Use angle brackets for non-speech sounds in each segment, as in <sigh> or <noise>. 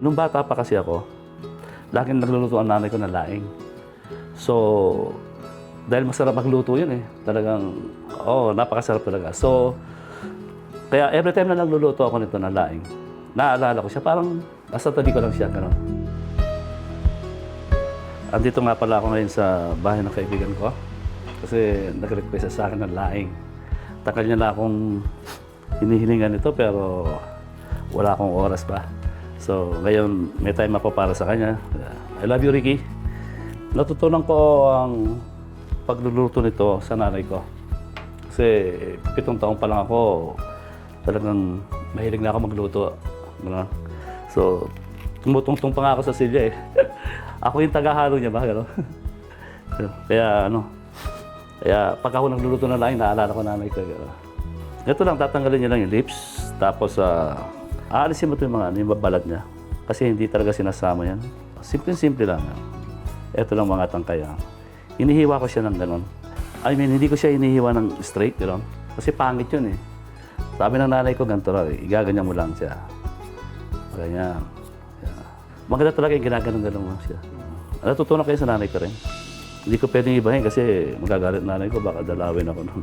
Nung bata pa kasi ako, laging nagluluto ang nanay ko ng laing. So, dahil masarap magluto yun eh. Talagang, oh, napakasarap talaga. So, kaya every time na nagluluto ako nito ng laing, naaalala ko siya, parang nasa tabi ko lang siya, gano'n. Andito nga pala ako ngayon sa bahay ng kaibigan ko. Kasi nag-request sa akin ng laing. Takal niya na akong hinihilingan ito pero wala akong oras pa. So ngayon may time ako para sa kanya. I love you Ricky. Natutunan ko ang pagluluto nito sa nanay ko. Kasi pitong taon pa lang ako, talagang mahilig na ako magluto. So, tumutungtong pa nga ako sa silya eh. <laughs> ako yung tagahalo niya ba? Gano? <laughs> Kaya ano, kaya pag ako nagluluto na lang, naalala ko nanay ko. Gano? Ito lang, tatanggalin niya lang yung lips. Tapos, ah, aalisin mo ito yung mga ano, yung babalat niya. Kasi hindi talaga sinasama yan. Simple-simple lang. Ito lang mga tangkaya. Inihiwa ko siya ng ganon. I mean, hindi ko siya inihiwa ng straight, gano'n. Kasi pangit yun eh. Sabi ng nanay ko, ganito raw eh. Igaganyan mo lang siya. Ganyan. Yeah. Maganda talaga yung ginaganon-ganon mo siya. Natutunan kayo sa nanay ko rin. Hindi ko pwedeng ibahin kasi magagalit nanay ko, baka dalawin ako nun.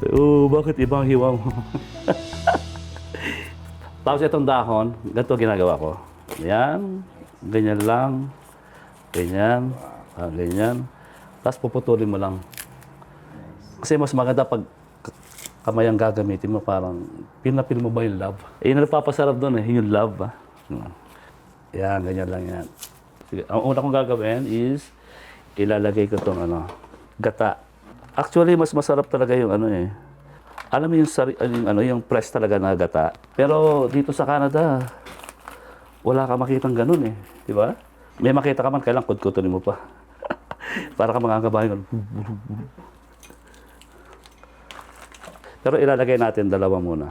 <laughs> Oo, bakit ibang hiwa mo? <laughs> Tapos itong dahon, ganito ginagawa ko. Yan, ganyan lang. Ganyan, ah, ganyan. Tapos puputulin mo lang. Kasi mas maganda pag kamay ang gagamitin mo, parang pinapil mo ba yung love? Eh, yun nagpapasarap doon eh, yung love? Hmm. Yan, ganyan lang yan. Sige, ang una kong gagawin is, ilalagay ko itong ano, gata. Actually, mas masarap talaga yung ano eh. Alam mo yung, sari, yung, ano, yung press talaga na gata. Pero dito sa Canada, wala ka makitang ganun eh. Di ba? May makita ka man, kailang kudkutunin mo pa. <laughs> Para ka mga kabahay. Pero ilalagay natin dalawa muna.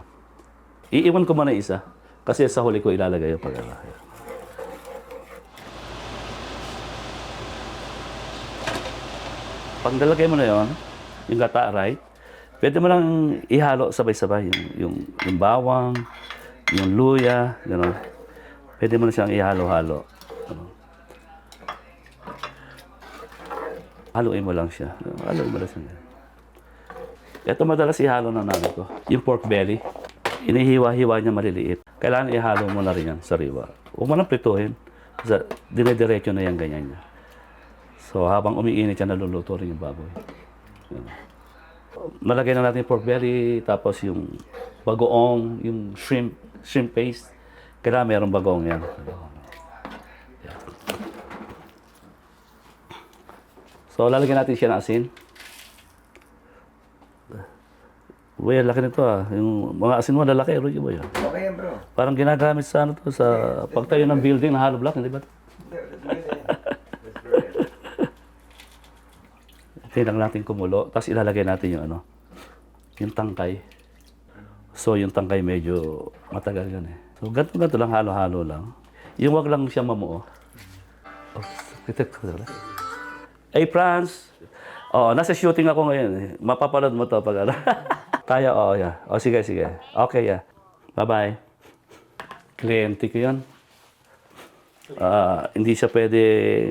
Iiwan ko muna isa. Kasi sa huli ko ilalagay yung pag Pag nalagay mo na yon, yung gata, right? Pwede mo lang ihalo sabay-sabay. Yung, yung, yung bawang, yung luya, gano'n. Pwede mo na siyang ihalo-halo. Haluin mo lang siya. Haluin mo lang siya. Ito madalas ihalo ng nanay ko. Yung pork belly. Inihiwa-hiwa niya maliliit. Kailangan ihalo mo na rin yan sa riwa. Huwag mo lang prituhin. Sa, dire-diretso na yan ganyan niya. So habang umiinit yan, naluluto rin yung baboy. Yan. Nalagay na natin yung pork belly, tapos yung bagoong, yung shrimp, shrimp paste. Kailangan mayroong bagoong yan. So lalagyan natin siya ng asin. Well, laki nito ah. Yung mga asin mo, lalaki. Rudy ba yun? Okay yan bro. Parang ginagamit sa ano to, sa pagtayo ng building na hollow block, hindi ba? Hintayin natin kumulo, tapos ilalagay natin yung ano, yung tangkay. So yung tangkay medyo matagal yan eh. So ganito ganito lang, halo-halo lang. Yung wag lang siya mamuo. Oh. Hey Franz! Oh, nasa shooting ako ngayon eh. Mapapanood mo to pag ano. <laughs> Kaya, oh, yeah. Oh, sige, sige. Okay, yeah. Bye-bye. Kliyente ko yan. Ah, hindi siya pwede,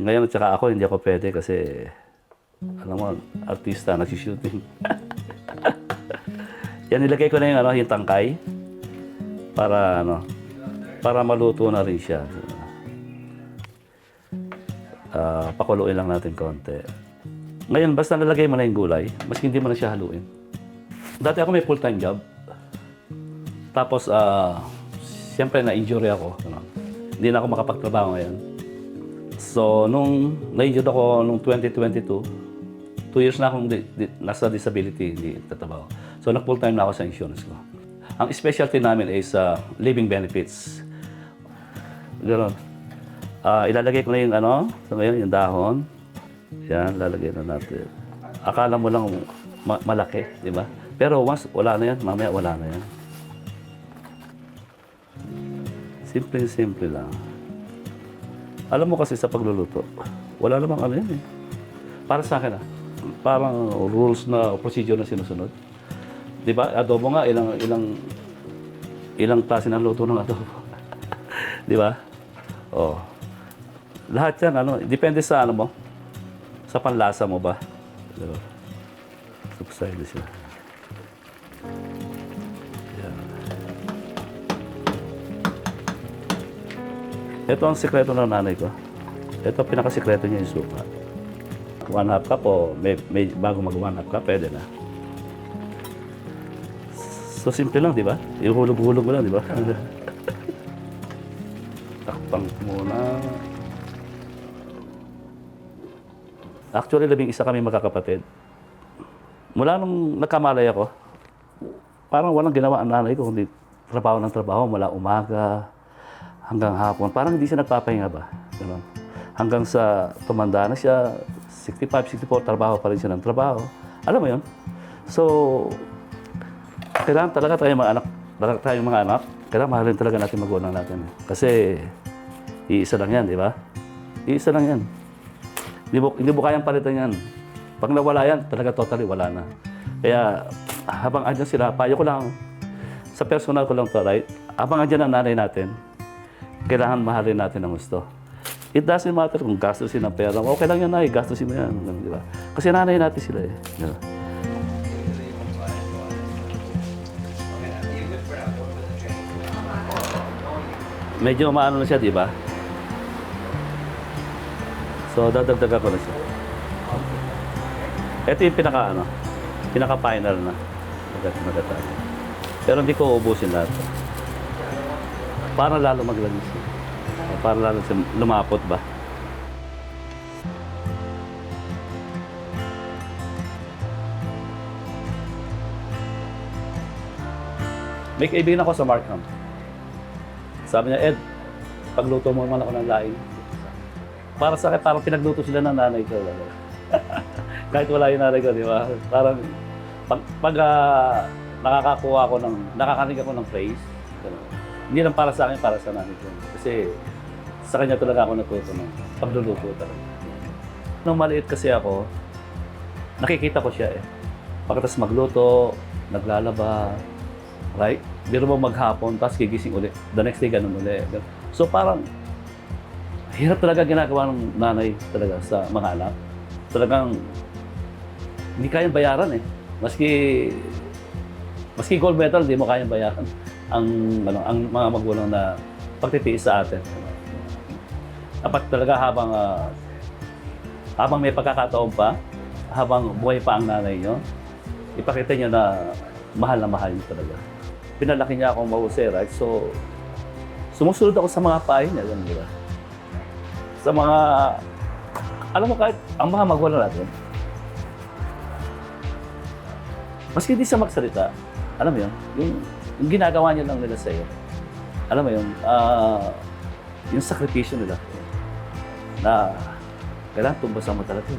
ngayon at saka ako, hindi ako pwede kasi, alam mo, artista, nagsishooting. <laughs> Yan, nilagay ko na yung, ano, yung tangkay para, ano, para maluto na rin siya. Ah, pakuluin lang natin konti. Ngayon, basta nalagay mo na yung gulay, mas hindi mo na siya haluin. Dati ako may full-time job. Tapos, ah, siyempre na-injury ako. Ano, hindi na ako makapagtrabaho ngayon. So, nung na-injured ako nung 2022, two years na akong di, di- nasa disability, hindi tatrabaho. So, nag-full-time na ako sa insurance ko. Ang specialty namin is ah, living benefits. Ganon. Ah, ilalagay ko na yung ano, so ngayon, yung dahon. Yan, lalagay na natin. Akala mo lang ma- malaki, di ba? Pero once wala na yan, mamaya wala na yan. Simple-simple lang. Alam mo kasi sa pagluluto, wala namang ano yan eh. Para sa akin ah, parang rules na procedure na sinusunod. Di ba? Adobo nga, ilang, ilang, ilang klase ng luto ng adobo. <laughs> Di ba? Oh. Lahat yan, ano, depende sa ano mo, sa panlasa mo ba. Di ba? Subside siya. Ito ang sikreto ng nanay ko. Ito ang pinakasikreto niya yung suka. One half cup o may, may bago mag one half cup, pwede na. So simple lang, di ba? Yung hulog-hulog mo lang, di ba? <laughs> Takpang muna. Actually, labing isa kami magkakapatid. Mula nung nagkamalay ako, parang walang ginawa ang nanay ko, kundi trabaho ng trabaho mula umaga hanggang hapon. Parang hindi siya nagpapahinga ba? Ganun. Hanggang sa tumanda na siya, 65, 64, trabaho pa rin siya ng trabaho. Alam mo yun? So, kailangan talaga tayo mga anak, talaga tayong mga anak, kailangan mahalin talaga natin magulang natin. Kasi, iisa lang yan, di ba? Iisa lang yan. Hindi mo, hindi mo kayang palitan yan. Pag nawala yan, talaga totally wala na. Kaya, habang andyan sila, payo ko lang, sa personal ko lang to, right? Habang andyan ang nanay natin, kailangan mahalin natin ang gusto. It doesn't matter kung gastusin ang pera. Okay lang yan, nay. Gastusin mo yan. Di ba? Kasi nanay natin sila eh. Di ba? Medyo maano na siya, di ba? So, dadagdagan ko na siya. Ito yung pinaka, ano, pinaka-final na. Magat- Magatan. Pero hindi ko uubusin lahat. Para lalo maglanis. Para lalo lumapot ba? May kaibigan ako sa Markham. Sabi niya, Ed, pagluto mo naman ako ng laing. Para sa akin, parang pinagluto sila ng nanay ko. <laughs> Kahit wala yung nanay ko, di ba? Parang, pag, pag ah, nakakakuha ako ng, nakakarinig ako ng praise, hindi lang para sa akin, para sa nanay ko. Kasi sa kanya talaga ako natuto ng pagluluto talaga. Nung maliit kasi ako, nakikita ko siya eh. Pagkatapos magluto, naglalaba, right? Biro mo maghapon, tapos gigising ulit. The next day, ganun ulit. So parang, hirap talaga ginagawa ng nanay talaga sa mga anak. Talagang, hindi kayang bayaran eh. Maski, maski gold medal, hindi mo kayang bayaran ang, ano, ang mga magulang na pagtitiis sa atin. Dapat talaga habang, ah, habang may pagkakataon pa, habang buhay pa ang nanay nyo, ipakita nyo na mahal na mahal nyo talaga. Pinalaki niya akong mahusay, right? So, sumusunod ako sa mga pahay niya, ganun, di ba? Sa mga, alam mo kahit ang mga magulang natin, maski hindi siya magsalita, alam mo yun, yung, yung ginagawa niya lang nila sa'yo, alam mo yun, ah, yung sakripisyo nila, na kailangan tumbasan mo talaga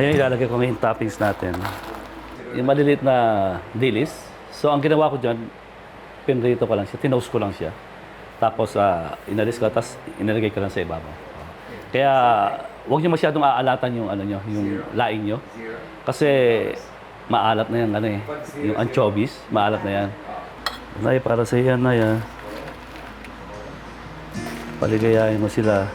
Ngayon ilalagay ko ngayon toppings natin. Yung maliliit na dilis. So ang ginawa ko dyan, pinrito ko lang siya, tinoast ko lang siya. Tapos uh, inalis ko, tapos inilagay ko lang sa ibabaw. Kaya huwag niyo masyadong aalatan yung ano nyo, yung laing nyo. Kasi maalat na yan, ano eh. Yung anchovies, maalat na yan. Nay, para sa iyan, Nay, ah. Paligayahin mo sila.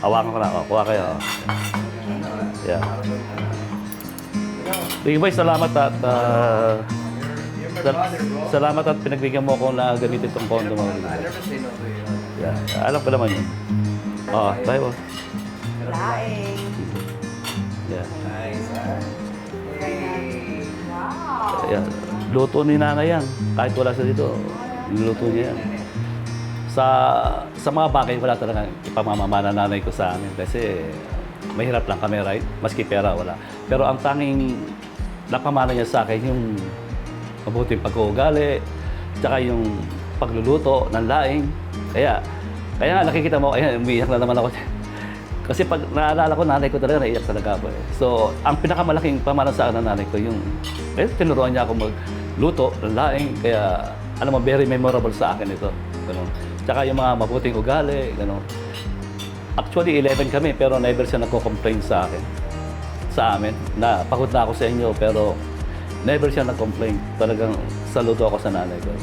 Hawakan ko na ako. Kuha kayo. oh. Yeah. Sige boy, salamat at uh, sal- salamat at pinagbigyan mo ako na gamitin itong condo mo. Yeah. Alam ko naman yun. Oh, bye po. Laing. Yeah. Wow. Yeah. Luto ni nanay yan. Kahit wala siya dito, niluto niya yan. Sa sa mga bagay, wala talaga ipamamamana nanay ko sa amin kasi mahirap lang kami, right? Maski pera, wala. Pero ang tanging napamana niya sa akin yung mabuting pag-uugali, tsaka yung pagluluto ng laing. Kaya, kaya nga nakikita mo, ayan, umiiyak na naman ako. <laughs> Kasi pag naalala ko, nanay ko talaga, naiyak talaga ako eh. So, ang pinakamalaking pamana sa akin ng nanay ko, yung, eh, tinuruan niya ako magluto ng laing. Kaya, alam mo, very memorable sa akin ito. Ganun. Tsaka yung mga mabuting ugali, ganun. Actually, 11 kami, pero never siya nagko-complain sa akin. Sa amin, na pagod na ako sa inyo, pero never siya nag-complain. Talagang saludo ako sa nanay ko.